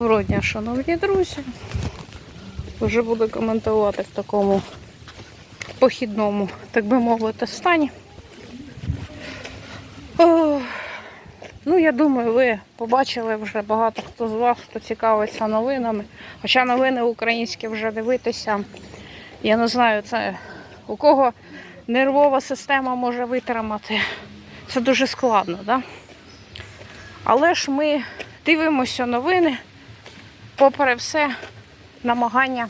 Доброго дня, шановні друзі. Вже буду коментувати в такому похідному, так би мовити, стані. Ох, ну, я думаю, ви побачили вже багато хто з вас, хто цікавиться новинами. Хоча новини українські вже дивитися. Я не знаю, це у кого нервова система може витримати. Це дуже складно, да? Але ж ми дивимося новини попри все намагання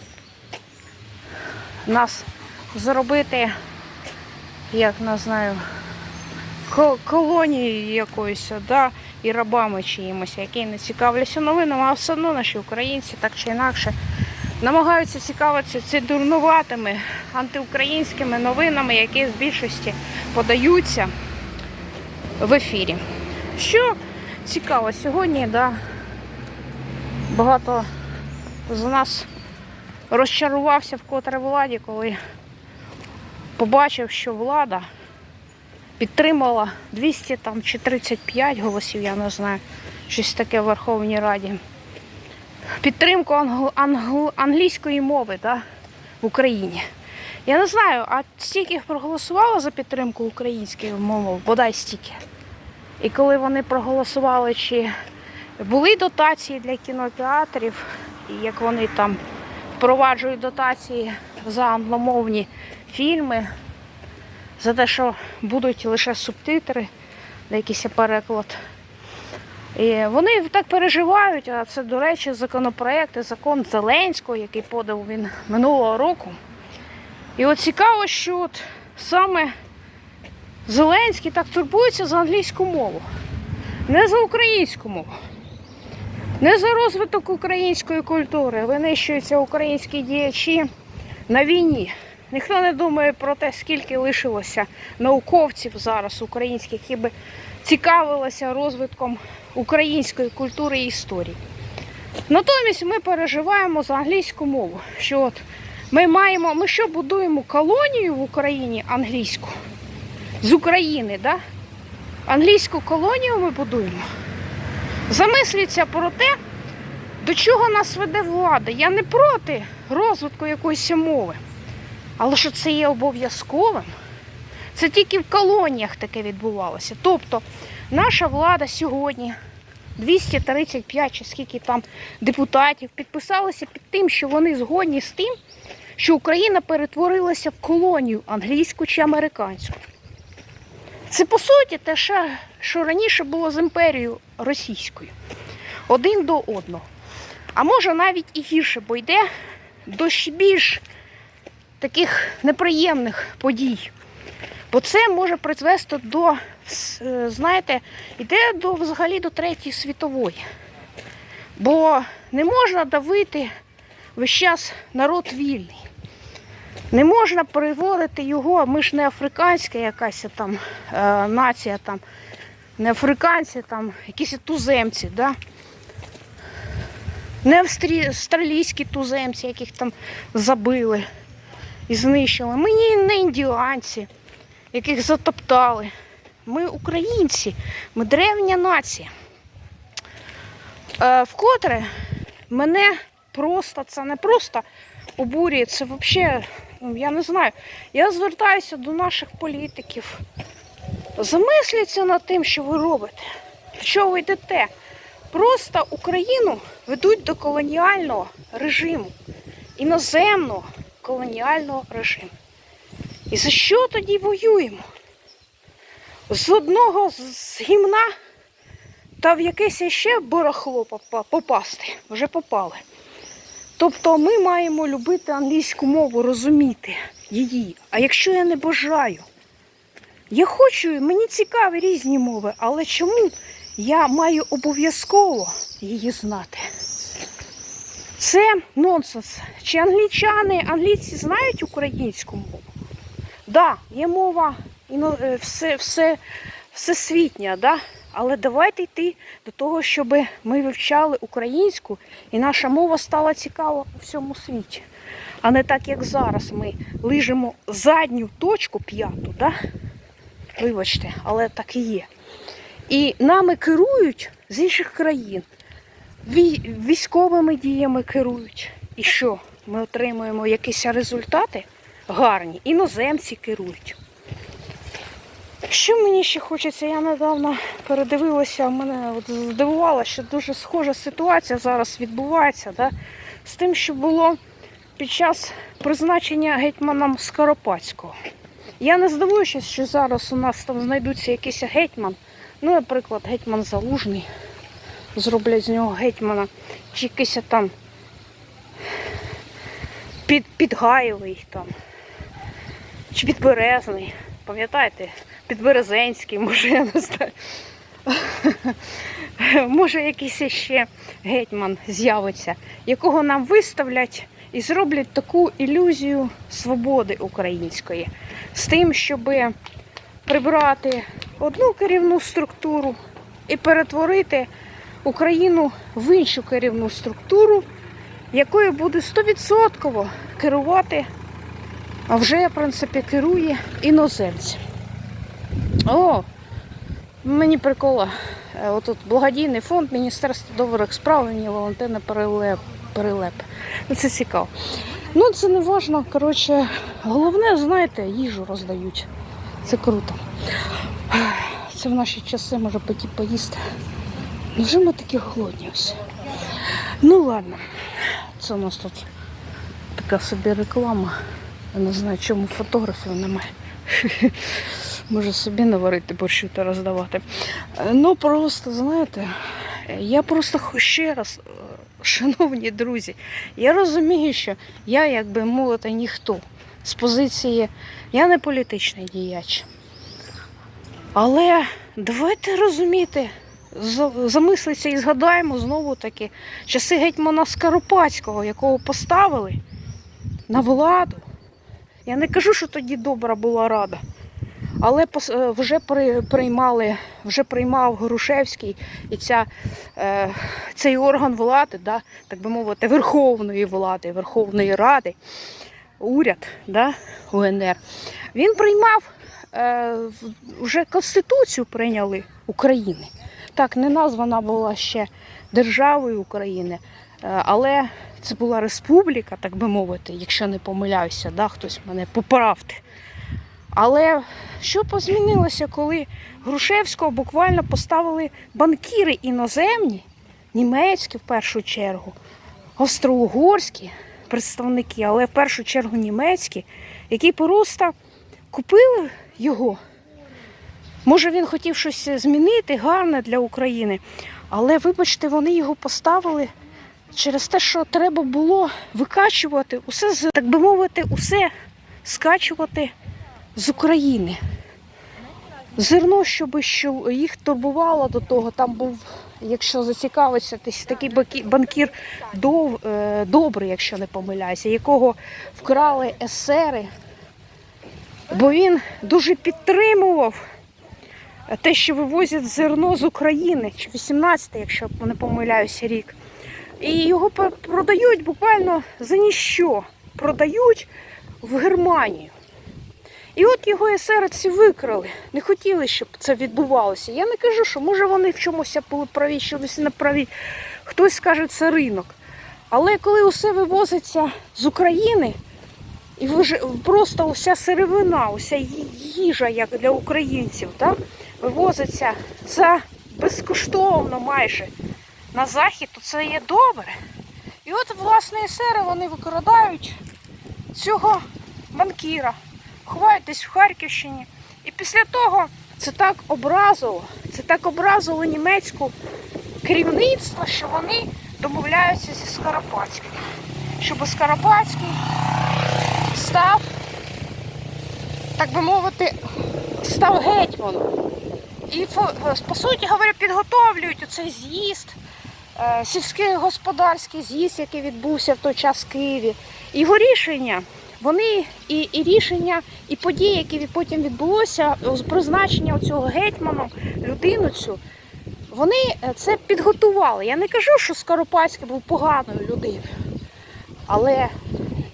нас зробити, як не знаю, колонією якоюсь, да, і рабами чиїмось, які не цікавляться новинами, а все одно наші українці так чи інакше намагаються цікавитися ці дурнуватими антиукраїнськими новинами, які в більшості подаються в ефірі. Що цікаво, сьогодні, да, багато з нас розчарувався вкотре владі, коли побачив, що влада підтримала 200 там, чи 35 голосів, я не знаю, щось таке в Верховній Раді. Підтримку англ- англ- англійської мови да, в Україні. Я не знаю, а стільки проголосувало за підтримку української мови, бодай стільки. І коли вони проголосували, чи були дотації для кінотеатрів, і як вони там впроваджують дотації за англомовні фільми, за те, що будуть лише субтитри, якийсь переклад. І вони так переживають, а це, до речі, законопроект закон Зеленського, який подав він минулого року. І от цікаво, що от саме Зеленський так турбується за англійську мову, не за українську мову. Не за розвиток української культури винищуються українські діячі на війні. Ніхто не думає про те, скільки лишилося науковців зараз українських, які би цікавилися розвитком української культури і історії. Натомість ми переживаємо за англійську мову. Що от ми маємо, ми що будуємо колонію в Україні англійську з України, да? англійську колонію ми будуємо. Замисліться про те, до чого нас веде влада. Я не проти розвитку якоїсь мови. Але що це є обов'язковим? Це тільки в колоніях таке відбувалося. Тобто наша влада сьогодні, 235 чи скільки там депутатів, підписалися під тим, що вони згодні з тим, що Україна перетворилася в колонію англійську чи американську. Це по суті те, що, раніше було з імперією російською. Один до одного. А може навіть і гірше, бо йде до ще більш таких неприємних подій. Бо це може призвести до, е, знаєте, йде до взагалі до Третьої світової. Бо не можна давити весь час народ вільний. Не можна переводити його, ми ж не африканська якась там е, нація, там, не африканці, там, якісь туземці, да? не австралійські туземці, яких там забили і знищили. Ми не індіанці, яких затоптали. Ми українці, ми древня нація. Е, вкотре мене просто, це не просто обурює, це взагалі, я не знаю. Я звертаюся до наших політиків. Замисліться над тим, що ви робите. В що ви йдете? Просто Україну ведуть до колоніального режиму, іноземного колоніального режиму. І за що тоді воюємо? З одного з- гімна та в якесь ще барахло попасти. Вже попали. Тобто ми маємо любити англійську мову, розуміти її. А якщо я не бажаю, я хочу, мені цікаві різні мови, але чому я маю обов'язково її знати? Це нонсенс. Чи англічани, англійці знають українську мову? Так, да, є мова е, все, все, всесвітня, да? Але давайте йти до того, щоб ми вивчали українську і наша мова стала цікава у всьому світі. А не так, як зараз ми лижемо задню точку п'яту, да? вибачте, але так і є. І нами керують з інших країн. військовими діями керують. І що? Ми отримуємо якісь результати гарні. Іноземці керують. Що мені ще хочеться? Я недавно передивилася, мене от здивувало, що дуже схожа ситуація зараз відбувається да? з тим, що було під час призначення гетьманом Скоропадського. Я не здивуюся, що зараз у нас там знайдуться якийсь гетьман, ну, наприклад, гетьман Залужний, зроблять з нього гетьмана, чи якийсь там під, підгайовий там, чи підберезний. Пам'ятаєте, підберезенський, може, я не знаю. Може, якийсь ще гетьман з'явиться, якого нам виставлять і зроблять таку ілюзію свободи української з тим, щоб прибрати одну керівну структуру і перетворити Україну в іншу керівну структуру, якою буде 100% керувати, а вже, в принципі, керує іноземці. О, мені прикола. Е, Отут благодійний фонд Міністерства добрих справ імені Валентина Перелеп. Перелеп. Ну, це цікаво. Ну, це не важно. Коротше, головне, знаєте, їжу роздають. Це круто. Це в наші часи може пойти поїсти. Невже ми такі голодні ось? Ну ладно. Це у нас тут така собі реклама. Я не знаю, чому фотографів немає. Може собі наварити борщу та роздавати. Е, Ну просто, знаєте, я просто ще раз, е, шановні друзі, я розумію, що я, як би ніхто з позиції, я не політичний діяч. Але давайте розуміти, за- замислитися і згадаємо знову таки часи гетьмана Скоропадського, якого поставили на владу. Я не кажу, що тоді добра була рада. Але е, вже приймали, вже приймав Грушевський і ця, е, цей орган влади, да, так би мовити, Верховної влади, Верховної Ради, уряд да, УНР. Він приймав е, вже Конституцію прийняли України. Так, не названа була ще державою України, але це була республіка, так би мовити, якщо не помиляюся, да, хтось мене поправте. Але що позмінилося, коли Грушевського буквально поставили банкіри іноземні, німецькі в першу чергу, австро-угорські представники, але в першу чергу німецькі, які просто купили його. Може, він хотів щось змінити гарне для України, але, вибачте, вони його поставили через те, що треба було викачувати усе, так би мовити, усе скачувати з України. Зерно, щоб що їх турбувало до того, там був, якщо зацікавиться, такий банкір дов, е, добрий, якщо не помиляюся, якого вкрали есери, бо він дуже підтримував те, що вивозять зерно з України, чи 18, якщо не помиляюся, рік. І його продають буквально за ніщо. Продають в Германію. І от його есерці викрали. Не хотіли, щоб це відбувалося. Я не кажу, що може вони в чомусь були праві, чомусь не праві. Хтось скаже, це ринок. Але коли усе вивозиться з України, і просто уся сировина, уся їжа, як для українців, так, вивозиться за безкоштовно майже на захід, то це є добре. І от, власне, есери вони викрадають цього банкіра, ховають десь в Харківщині. І після того це так образило, це так образило німецьку керівництво, що вони домовляються зі Скоропадським. Щоб Скоропадський став, так би мовити, став гетьманом. І по, суті говоря, підготовлюють оцей з'їзд, сільський господарський з'їзд, який відбувся в той час в Києві. Його рішення, вони і, і рішення, і події, які потім відбулося, призначення цього гетьманом, людину цю, вони е, це підготували. Я не кажу, що Скоропадський був поганою людиною, але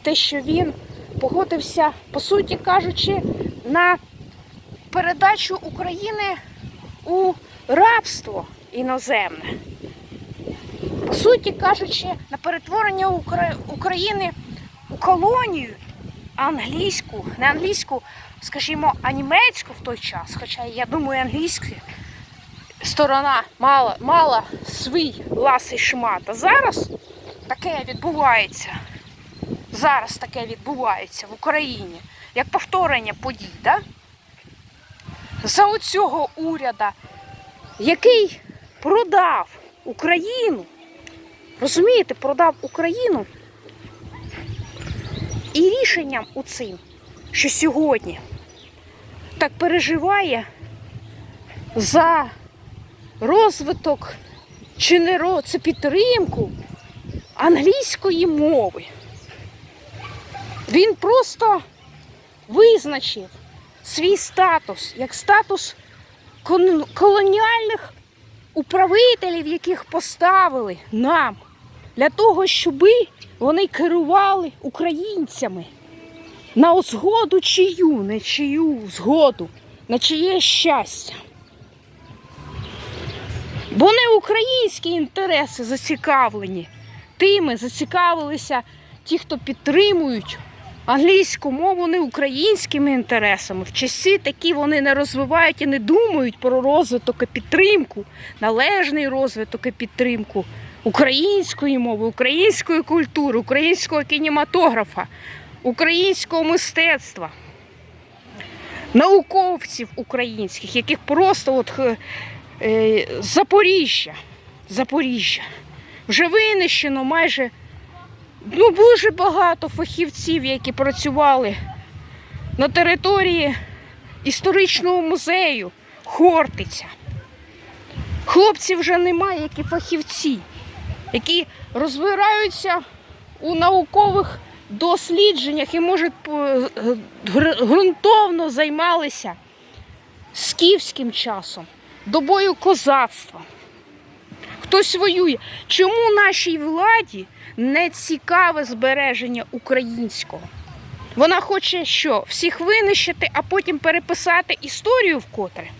те, що він погодився, по суті кажучи, на передачу України у рабство іноземне. Суті кажучи, на перетворення Укра- України у колонію англійську, не англійську, скажімо, а німецьку в той час, хоча я думаю, англійська сторона мала, мала свій ласий шмат. А зараз таке відбувається. Зараз таке відбувається в Україні, як повторення подій, да? за оцього уряда, який продав Україну, розумієте, продав Україну і рішенням у цим, що сьогодні так переживає за розвиток чи не це підтримку англійської мови. Він просто визначив свій статус як статус колоніальних управителів, яких поставили нам для того, щоб вони керували українцями на згоду чию, не чию згоду, на чиє щастя. Бо не українські інтереси зацікавлені. Тими зацікавилися ті, хто підтримують англійську мову не українськими інтересами. В часі такі вони не розвивають і не думають про розвиток і підтримку, належний розвиток і підтримку української мови, української культури, українського кінематографа, українського мистецтва, науковців українських, яких просто от е, е, Запоріжжя, Запоріжжя. Вже винищено майже ну, дуже багато фахівців, які працювали на території історичного музею Хортиця. Хлопців вже немає, які фахівці, які розбираються у наукових дослідженнях і, може, гр- ґрунтовно займалися скіфським часом, добою козацтва. Хтось воює. Чому нашій владі не цікаве збереження українського? Вона хоче що? Всіх винищити, а потім переписати історію вкотре.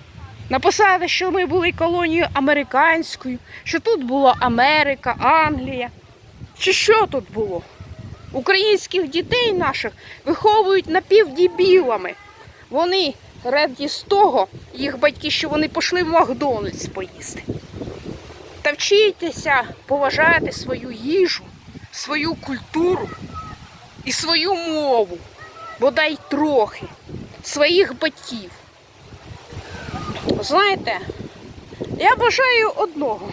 Написати, що ми були колонією американською, що тут була Америка, Англія. Чи що тут було? Українських дітей наших виховують напівдібілами. Вони раді з того, їх батьки, що вони пішли в Макдональдс поїсти. Та вчітеся поважати свою їжу, свою культуру і свою мову, бодай трохи, своїх батьків. Знаєте, я бажаю одного.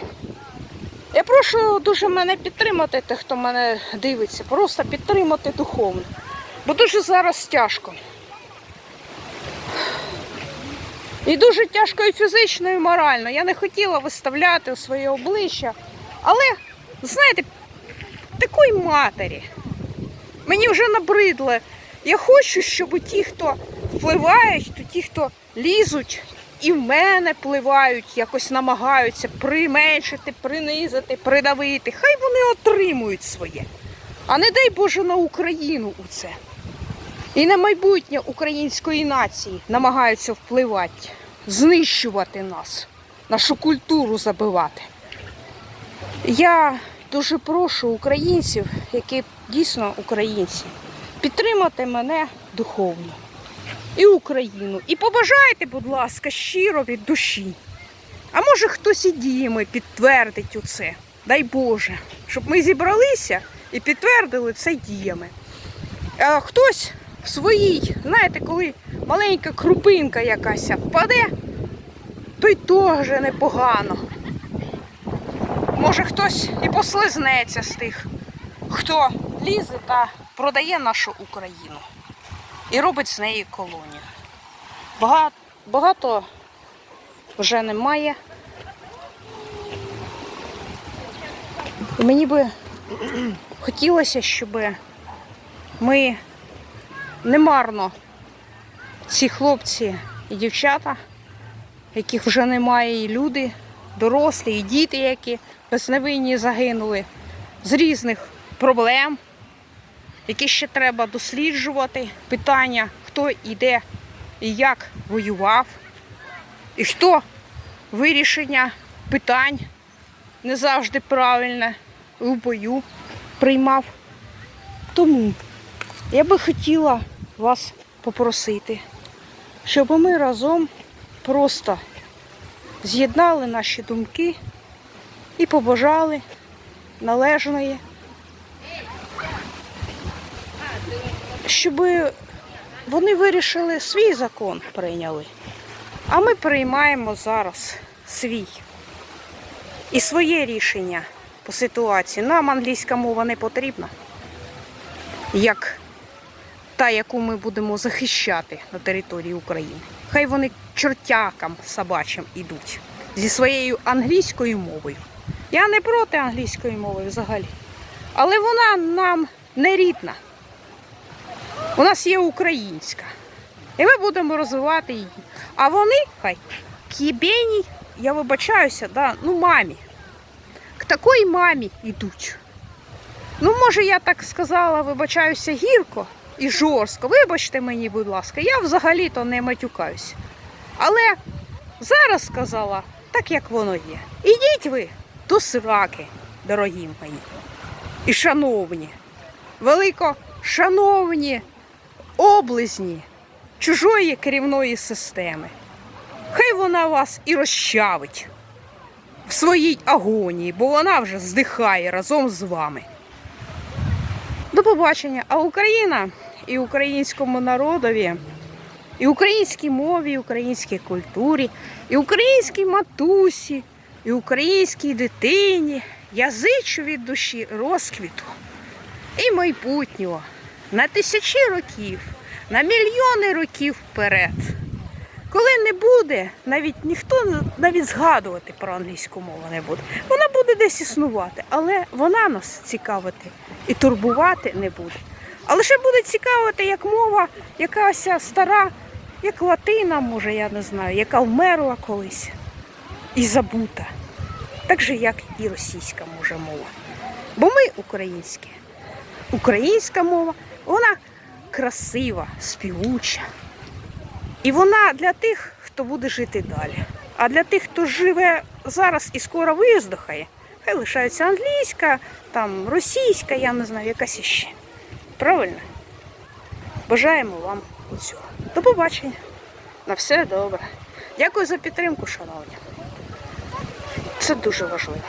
Я прошу дуже мене підтримати, тих, хто мене дивиться, просто підтримати духовно. Бо дуже зараз тяжко. І дуже тяжко і фізично, і морально. Я не хотіла виставляти своє обличчя. Але, знаєте, такої матері. Мені вже набридло. Я хочу, щоб ті, хто впливають, ті, хто лізуть і в мене впливають, якось намагаються применшити, принизити, придавити. Хай вони отримують своє. А не дай Боже на Україну у це. І на майбутнє української нації намагаються впливати, знищувати нас, нашу культуру забивати. Я дуже прошу українців, які дійсно українці, підтримати мене духовно і Україну. І побажайте, будь ласка, щиро від душі. А може хтось і діями підтвердить оце. Дай Боже, щоб ми зібралися і підтвердили це діями. А хтось в своїй, знаєте, коли маленька крупинка якась впаде, то й теж непогано. Може хтось і послизнеться з тих, хто лізе та продає нашу Україну і робить з неї колонію. Багато, багато вже немає. Мені би хотілося, щоб ми немарно ці хлопці і дівчата, яких вже немає, і люди, дорослі, і діти, які безневинні загинули з різних проблем, які ще треба досліджувати. Питання, хто і і як воював, і хто вирішення питань не завжди правильне у бою приймав. Тому я би хотіла вас попросити, щоб ми разом просто з'єднали наші думки і побажали належної, щоб вони вирішили свій закон прийняли. А ми приймаємо зараз свій і своє рішення по ситуації. Нам англійська мова не потрібна, як та, яку ми будемо захищати на території України. Хай вони чортякам собачим ідуть зі своєю англійською мовою. Я не проти англійської мови взагалі. Але вона нам не рідна. У нас є українська. І ми будемо розвивати її. А вони хай кібені, я вибачаюся, да, ну мамі. К такої мамі йдуть. Ну, може, я так сказала, вибачаюся гірко і жорстко. Вибачте мені, будь ласка, я взагалі-то не матюкаюся. Але зараз сказала так, як воно є. Ідіть ви до сраки, дорогі мої. І шановні, велико шановні облизні чужої керівної системи. Хай вона вас і розчавить в своїй агонії, бо вона вже здихає разом з вами. До побачення. А Україна і українському народові, і українській мові, і українській культурі, і українській матусі, і українській дитині я зичу від душі розквіту і майбутнього на тисячі років, на мільйони років вперед. Коли не буде, навіть ніхто навіть згадувати про англійську мову не буде. Вона буде десь існувати, але вона нас цікавити і турбувати не буде. А лише буде цікавити як мова, якась стара, як латина, може, я не знаю, яка вмерла колись і забута. Так же, як і російська може мова. Бо ми українські. Українська мова, вона красива, співуча. І вона для тих, хто буде жити далі. А для тих, хто живе зараз і скоро виздихає, хай лишається англійська, там російська, я не знаю, якась іще. Правильно? Бажаємо вам усього. До побачення. На все добре. Дякую за підтримку, шановні. Це дуже важливо.